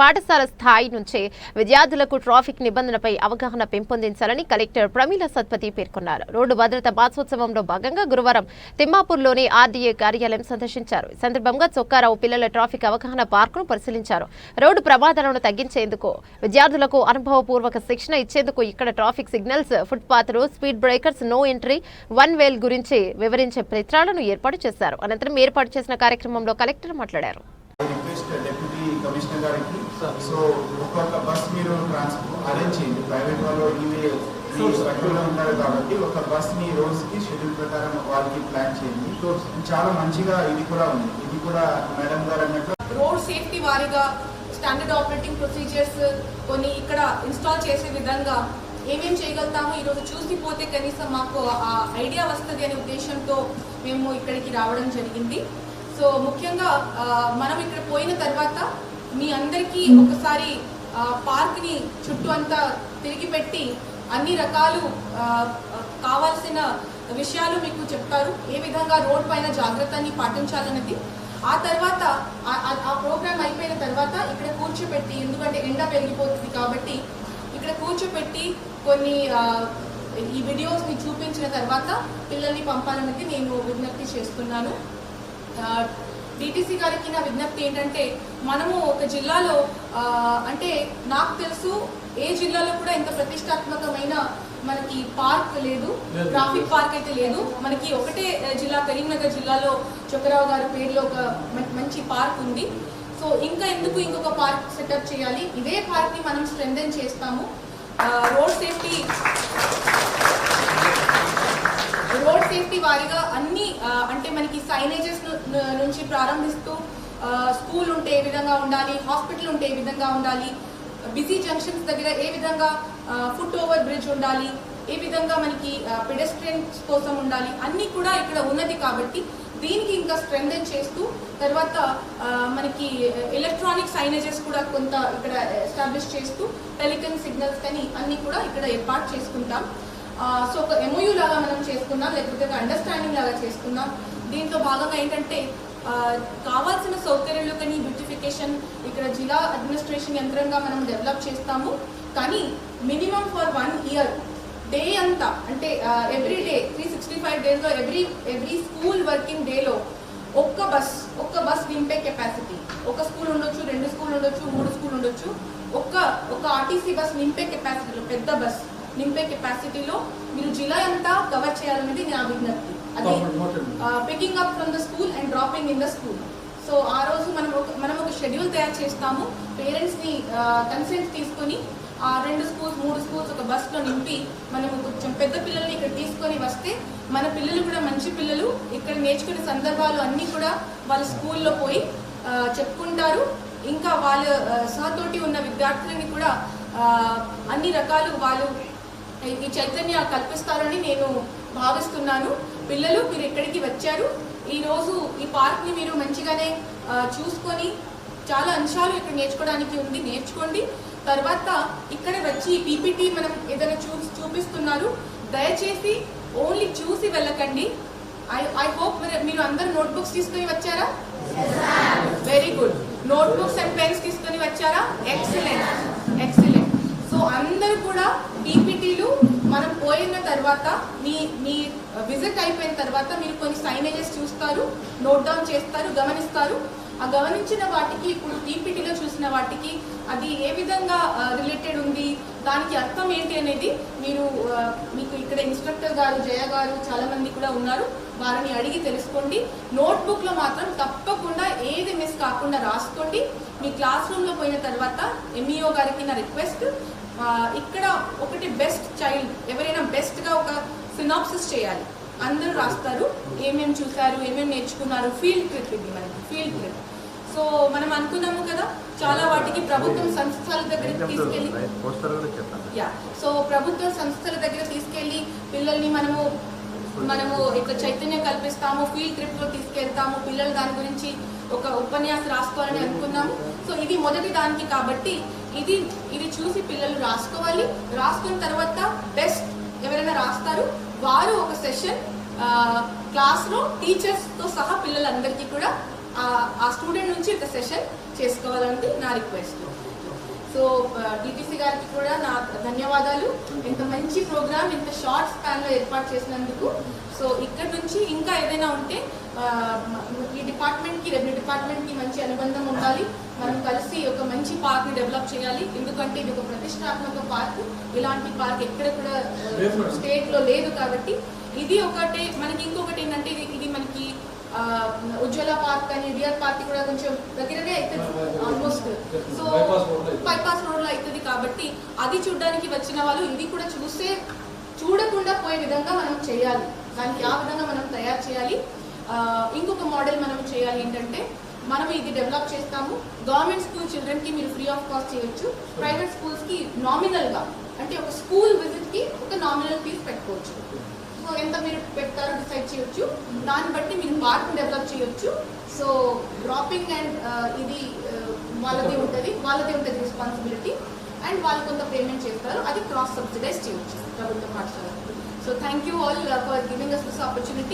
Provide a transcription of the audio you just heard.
పాఠశాల స్థాయి నుంచే విద్యార్థులకు ట్రాఫిక్ నిబంధనపై అవగాహన పెంపొందించాలని కలెక్టర్ ప్రమీల సత్పతి పేర్కొన్నారు. రోడ్డు భద్రత మాసోత్సవంలో భాగంగా గురువారం తిమ్మాపూర్లోని ఆర్డీఏ కార్యాలయం సందర్శించారు. ఈ సందర్భంగా చొక్కారావు పిల్లల ట్రాఫిక్ అవగాహన పార్కును పరిశీలించారు. రోడ్డు ప్రమాదాలను తగ్గించేందుకు విద్యార్థులకు అనుభవపూర్వక శిక్షణ ఇచ్చేందుకు ఇక్కడ traffic signals ఫుట్పాత్లు speed breakers no entry one way గురించి వివరించే చిత్రాలను ఏర్పాటు చేశారు. అనంతరం ఏర్పాటు చేసిన కార్యక్రమంలో కలెక్టర్ మాట్లాడారు. రిక్వెస్ట్ డెప్యూటీ కమిషనర్ గారికి సో ఒక్కొక్క బస్ మీరు అరేంజ్ చేయండి. ప్రైవేట్ వాళ్ళు ఇవి కంట్రోల్లో ఉంటారు కాబట్టి ఒక బస్ని రోజుకి షెడ్యూల్ ప్రకారం వాళ్ళకి ప్లాన్ చేయండి. చాలా మంచిగా ఇది కూడా ఉంది. ఇది కూడా మేడం గారు అన్నట్లు రోడ్ సేఫ్టీ వారీగా స్టాండర్డ్ ఆపరేటింగ్ ప్రొసీజర్స్ కొన్ని ఇక్కడ ఇన్స్టాల్ చేసే విధంగా ఏమేం చేయగలుగుతామో ఈరోజు చూసి పోతే కనీసం మాకు ఆ ఐడియా వస్తుంది అనే ఉద్దేశంతో మేము ఇక్కడికి రావడం జరిగింది. సో ముఖ్యంగా మనం ఇక్కడ పోయిన తర్వాత మీ అందరికీ ఒకసారి పార్క్ని చుట్టూ అంతా తిరిగి పెట్టి అన్ని రకాలు కావాల్సిన విషయాలు మీకు చెప్తారు. ఏ విధంగా రోడ్ పైన జాగ్రత్తని పాటించాలన్నది. ఆ తర్వాత ఆ- ప్రోగ్రామ్ అయిపోయిన తర్వాత ఇక్కడ కూర్చోపెట్టి ఎందుకంటే ఎండ పెరిగిపోతుంది కాబట్టి ఇక్కడ కూర్చోపెట్టి కొన్ని ఈ వీడియోస్ని చూపించిన తర్వాత పిల్లల్ని పంపాలన్నది నేను విజ్ఞప్తి చేస్తున్నాను. డిటిసి గారికి నా విజ్ఞప్తి ఏంటంటే మనము ఒక జిల్లాలో అంటే నాకు తెలుసు ఏ జిల్లాలో కూడా ఇంత ప్రతిష్టాత్మకమైన మనకి పార్క్ లేదు ట్రాఫిక్ పార్క్ అయితే లేదు. మనకి ఒకటే జిల్లా కరీంనగర్ జిల్లాలో చొక్కరావు గారి పేరులో ఒక మంచి పార్క్ ఉంది. సో ఇంకా ఎందుకు ఇంకొక పార్క్ సెటప్ చేయాలి? ఇదే పార్క్ని మనం స్ట్రెంథెన్ చేస్తాము. రోడ్ సేఫ్టీ రోడ్ వారిగా అన్ని అంటే మనకి సైనేజెస్ నుంచి ప్రారంభిస్తూ స్కూల్ ఉంటే ఏ విధంగా ఉండాలి హాస్పిటల్ ఉంటే ఏ విధంగా ఉండాలి బిజీ జంక్షన్స్ దగ్గర ఏ విధంగా ఫుట్ ఓవర్ బ్రిడ్జ్ ఉండాలి ఏ విధంగా మనకి పెడెస్ట్రియన్స్ కోసం ఉండాలి అన్నీ కూడా ఇక్కడ ఉన్నది కాబట్టి దీనికి ఇంకా స్ట్రెంగ్థెన్ చేస్తూ తర్వాత మనకి ఎలక్ట్రానిక్ సైనేజెస్ కూడా కొంత ఇక్కడ ఎస్టాబ్లిష్ చేస్తూ టెలికన్ సిగ్నల్స్ కానీ అన్నీ కూడా ఇక్కడ ఏర్పాటు చేసుకుంటాం. సో ఒక ఎంఓయూ లాగా మనం చేసుకుందాం లేకపోతే ఒక అండర్స్టాండింగ్ లాగా చేసుకుందాం దీంతో భాగంగా ఏంటంటే కావాల్సిన సౌకర్యాలు కానీ బ్యూటిఫికేషన్ ఇక్కడ జిల్లా అడ్మినిస్ట్రేషన్ యంత్రంగా మనం డెవలప్ చేస్తాము. కానీ minimum for one year day అంతా అంటే every day three sixty five డేస్లో ఎవ్రీ ఎవ్రీ స్కూల్ వర్కింగ్ డేలో ఒక్క బస్ ఒక్క బస్ నింపే కెపాసిటీ ఒక స్కూల్ ఉండొచ్చు రెండు స్కూల్ ఉండొచ్చు మూడు స్కూల్ ఉండొచ్చు. ఒక్క ఒక ఆర్టీసీ బస్ నింపే కెపాసిటీలో పెద్ద బస్ నింపే కెపాసిటీలో మీరు జిల్లా అంతా కవర్ చేయాలనేది నా విజ్ఞప్తి. అది picking up from the school and dropping in the school so ఆ రోజు మనం ఒక మనం ఒక షెడ్యూల్ తయారు చేస్తాము. పేరెంట్స్ని కన్సెంట్ తీసుకొని ఆ రెండు స్కూల్స్ మూడు స్కూల్స్ ఒక బస్లో నింపి మనం కొంచెం పెద్ద పిల్లల్ని ఇక్కడ తీసుకొని వస్తే మన పిల్లలు కూడా మంచి పిల్లలు ఇక్కడ నేర్చుకునే సందర్భాలు అన్నీ కూడా వాళ్ళ స్కూల్లో పోయి చెప్పుకుంటారు. ఇంకా వాళ్ళ సహతోటి ఉన్న విద్యార్థులని కూడా అన్ని రకాలు వాళ్ళు ఈ చైతన్య కల్పిస్తారని నేను భావిస్తున్నాను. పిల్లలు మీరు ఎక్కడికి వచ్చారు. ఈరోజు ఈ పార్క్ని మీరు మంచిగానే చూసుకొని చాలా అంశాలు ఇక్కడ నేర్చుకోవడానికి ఉంది. నేర్చుకోండి. తర్వాత ఇక్కడ వచ్చి పీపీటీ మనం ఏదైనా చూ చూపిస్తున్నారు. దయచేసి ఓన్లీ చూసి వెళ్ళకండి. ఐ ఐ హోప్ మీరు అందరు నోట్బుక్స్ తీసుకొని వచ్చారా? Very good. Notebooks and pens తీసుకొని వచ్చారా? ఎక్సలెంట్. ఎక్సలెంట్. సో అందరూ కూడా పీపీటీ తర్వాత మీ మీ విజిట్ అయిపోయిన తర్వాత మీరు కొన్ని సైనేజెస్ చూస్తారు నోట్ డౌన్ చేస్తారు గమనిస్తారు. ఆ గమనించిన వాటికి ఇప్పుడు పీపీటీలో చూసిన వాటికి అది ఏ విధంగా రిలేటెడ్ ఉంది దానికి అర్థం ఏంటి అనేది మీరు మీకు ఇక్కడ ఇన్స్ట్రక్టర్ గారు జయ గారు చాలా మంది కూడా ఉన్నారు. వారిని అడిగి తెలుసుకోండి. నోట్బుక్లో మాత్రం తప్పకుండా ఏది మిస్ కాకుండా రాసుకోండి. మీ క్లాస్ రూమ్లో పోయిన తర్వాత ఎంఈఓ గారికి నా రిక్వెస్ట్ ఇక్కడ ఒకటి బెస్ట్ చైల్డ్ ఎవరైనా బెస్ట్గా ఒక సినాప్సిస్ చేయాలి. అందరూ రాస్తారు ఏమేమి చూశారు ఏమేమి నేర్చుకున్నారు ఫీల్డ్ ట్రిప్ ఇది మనకి ఫీల్డ్ ట్రిప్ సో మనం అనుకున్నాము కదా చాలా వాటికి ప్రభుత్వం సంస్థల దగ్గరికి తీసుకెళ్ళి యా సో ప్రభుత్వ సంస్థల దగ్గర తీసుకెళ్ళి పిల్లల్ని మనము మనము ఇక చైతన్యం కల్పిస్తాము ఫీల్డ్ ట్రిప్లో తీసుకెళ్తాము పిల్లలు దాని గురించి ఒక ఉపన్యాసం రాసుకోవాలని అనుకున్నాము. సో ఇది మొదటి దానికి కాబట్టి ఇది ఇది చూసి పిల్లలు రాసుకోవాలి. రాసుకున్న తర్వాత బెస్ట్ ఎవరైనా రాస్తారు వారు ఒక సెషన్ క్లాస్లో టీచర్స్తో సహా పిల్లలందరికీ కూడా ఆ స్టూడెంట్ నుంచి ఒక సెషన్ చేసుకోవాలని నా రిక్వెస్ట్ సో డిటిసి గారికి కూడా నా ధన్యవాదాలు. ఇంత మంచి ప్రోగ్రామ్ ఇంత షార్ట్ స్పాన్లో ఏర్పాటు చేసినందుకు. సో ఇక్కడ నుంచి ఇంకా ఏదైనా ఉంటే ఆ, ఈ డిపార్ట్మెంట్కి రెవెన్యూ డిపార్ట్మెంట్కి మంచి అనుబంధం ఉండాలి. మనం కలిసి ఒక మంచి పార్క్ని డెవలప్ చేయాలి. ఎందుకంటే ఇది ఒక ప్రతిష్టాత్మక పార్క్ ఇలాంటి పార్క్ ఎక్కడ కూడా స్టేట్లో లేదు కాబట్టి ఇది ఒకటే మనకి ఇంకొకటి ఏంటంటే ఇది ఇది మనకి ఆ, ఉజ్వల పార్క్ అని డిఆర్ పార్క్ కూడా కొంచెం దగ్గరనే అవుతుంది. ఆల్మోస్ట్ సో బైపాస్ రోడ్లో అవుతుంది కాబట్టి అది చూడడానికి వచ్చిన వాళ్ళు ఇది కూడా చూసే చూడకుండా పోయే విధంగా మనం చేయాలి. దానికి ఆ విధంగా మనం తయారు చేయాలి. ఇంకొక మోడల్ మనం చేయాలి ఏంటంటే మనం ఇది డెవలప్ చేస్తాము. గవర్నమెంట్ స్కూల్ చిల్డ్రన్కి మీరు ఫ్రీ ఆఫ్ కాస్ట్ చేయొచ్చు. ప్రైవేట్ స్కూల్స్కి నామినల్గా అంటే ఒక స్కూల్ విజిట్కి ఒక నామినల్ ఫీజ్ పెట్టుకోవచ్చు. సో ఎంత మీరు పెడతారో డిసైడ్ చేయొచ్చు. దాన్ని బట్టి మీరు మార్క్ డెవలప్ చేయొచ్చు. సో డ్రాపింగ్ అండ్ ఇది వాళ్ళదే వాళ్ళది ఉంటుంది. వాళ్ళది ఉంటుంది రెస్పాన్సిబిలిటీ అండ్ వాళ్ళు కొంత పేమెంట్ చేస్తారు. అది క్రాస్ సబ్సిడైజ్ చేయొచ్చు ప్రభుత్వ పాఠశాల. So thank you all for giving us this opportunity